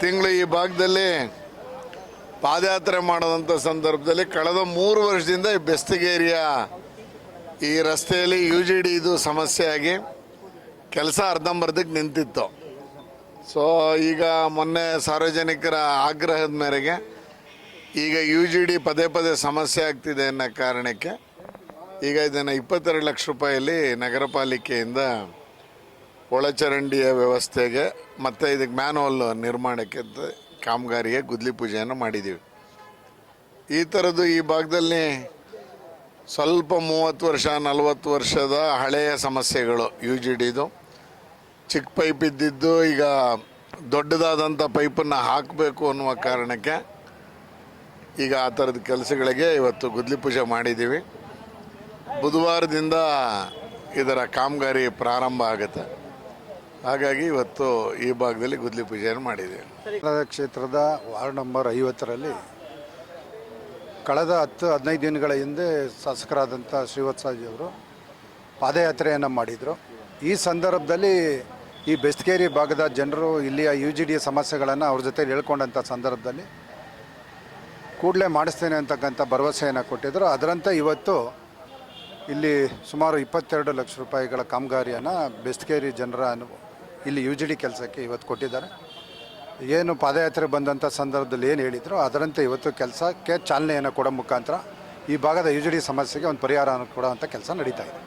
ತಿಂಗಳು ಈ ಭಾಗದಲ್ಲಿ ಪಾದಯಾತ್ರೆ ಮಾಡೋದಂಥ ಸಂದರ್ಭದಲ್ಲಿ ಕಳೆದ ಮೂರು ವರ್ಷದಿಂದ ಈ ಬೆಸ್ತಗೇರಿಯ ಈ ರಸ್ತೆಯಲ್ಲಿ ಯು ಜಿ ಡಿ ಇದು ಸಮಸ್ಯೆ ಆಗಿ ಕೆಲಸ ಅರ್ಧಂಬರ್ಧಕ್ಕೆ ನಿಂತಿತ್ತು. ಸೊ ಈಗ ಮೊನ್ನೆ ಸಾರ್ವಜನಿಕರ ಆಗ್ರಹದ ಮೇರೆಗೆ ಈಗ ಯು ಜಿ ಡಿ ಪದೇ ಪದೇ ಸಮಸ್ಯೆ ಆಗ್ತಿದೆ ಅನ್ನೋ ಕಾರಣಕ್ಕೆ ಈಗ ಇದನ್ನು ಇಪ್ಪತ್ತೆರಡು ಲಕ್ಷ ರೂಪಾಯಲ್ಲಿ ನಗರ ಪಾಲಿಕೆಯಿಂದ ಒಳಚರಂಡಿಯ ವ್ಯವಸ್ಥೆಗೆ ಮತ್ತು ಇದಕ್ಕೆ ಮ್ಯಾನುವಲ್ ನಿರ್ಮಾಣಕ್ಕೆ ಕಾಮಗಾರಿಗೆ ಗುದ್ಲಿ ಪೂಜೆಯನ್ನು ಮಾಡಿದ್ದೀವಿ. ಈ ಥರದ್ದು ಈ ಭಾಗದಲ್ಲಿ ಸ್ವಲ್ಪ ಮೂವತ್ತು ವರ್ಷ, ನಲವತ್ತು ವರ್ಷದ ಹಳೆಯ ಸಮಸ್ಯೆಗಳು ಯು ಜಿ ಡಿದು. ಚಿಕ್ಕ ಪೈಪ್ ಇದ್ದಿದ್ದು ಈಗ ದೊಡ್ಡದಾದಂಥ ಪೈಪನ್ನು ಹಾಕಬೇಕು ಅನ್ನುವ ಕಾರಣಕ್ಕೆ ಈಗ ಆ ಥರದ ಕೆಲಸಗಳಿಗೆ ಇವತ್ತು ಗುದ್ಲಿ ಪೂಜೆ ಮಾಡಿದ್ದೀವಿ. ಬುಧವಾರದಿಂದ ಇದರ ಕಾಮಗಾರಿ ಪ್ರಾರಂಭ ಆಗುತ್ತೆ. ಹಾಗಾಗಿ ಇವತ್ತು ಈ ಭಾಗದಲ್ಲಿ ಗುದ್ಲಿ ಪೂಜೆಯನ್ನು ನಗರ ಕ್ಷೇತ್ರದ ವಾರ್ಡ್ ನಂಬರ್ ಐವತ್ತರಲ್ಲಿ ಕಳೆದ ಹತ್ತು ಹದಿನೈದು ದಿನಗಳ ಹಿಂದೆ ಶಾಸಕರಾದಂಥ ಶ್ರೀವತ್ಸಾಜಿಯವರು ಪಾದಯಾತ್ರೆಯನ್ನು ಮಾಡಿದರು. ಈ ಸಂದರ್ಭದಲ್ಲಿ ಈ ಬೆಸ್ಕೇರಿ ಭಾಗದ ಜನರು ಇಲ್ಲಿಯ ಯು ಜಿ ಡಿ ಸಮಸ್ಯೆಗಳನ್ನು ಅವ್ರ ಜೊತೆ ಹೇಳ್ಕೊಂಡಂಥ ಸಂದರ್ಭದಲ್ಲಿ ಕೂಡಲೇ ಮಾಡಿಸ್ತೇನೆ ಅಂತಕ್ಕಂಥ ಭರವಸೆಯನ್ನು ಕೊಟ್ಟಿದ್ದರು ಅದರಂತೆ ಇವತ್ತು ಇಲ್ಲಿ ಸುಮಾರು ಇಪ್ಪತ್ತೆರಡು ಲಕ್ಷ ರೂಪಾಯಿಗಳ ಕಾಮಗಾರಿಯನ್ನು ಬೆಸ್ಕೇರಿ ಜನರ ಇಲ್ಲಿ ಯು ಜಿ ಡಿ ಕೆಲಸಕ್ಕೆ ಇವತ್ತು ಕೊಟ್ಟಿದ್ದಾರೆ. ಏನು ಪಾದಯಾತ್ರೆ ಬಂದಂಥ ಸಂದರ್ಭದಲ್ಲಿ ಏನು ಹೇಳಿದ್ರು, ಅದರಂತೆ ಇವತ್ತು ಕೆಲಸಕ್ಕೆ ಚಾಲನೆಯನ್ನು ಕೊಡೋ ಮುಖಾಂತರ ಈ ಭಾಗದ ಯು ಜಿ ಡಿ ಸಮಸ್ಯೆಗೆ ಒಂದು ಪರಿಹಾರವನ್ನು ಕೊಡೋವಂಥ ಕೆಲಸ ನಡೀತಾ ಇದೆ.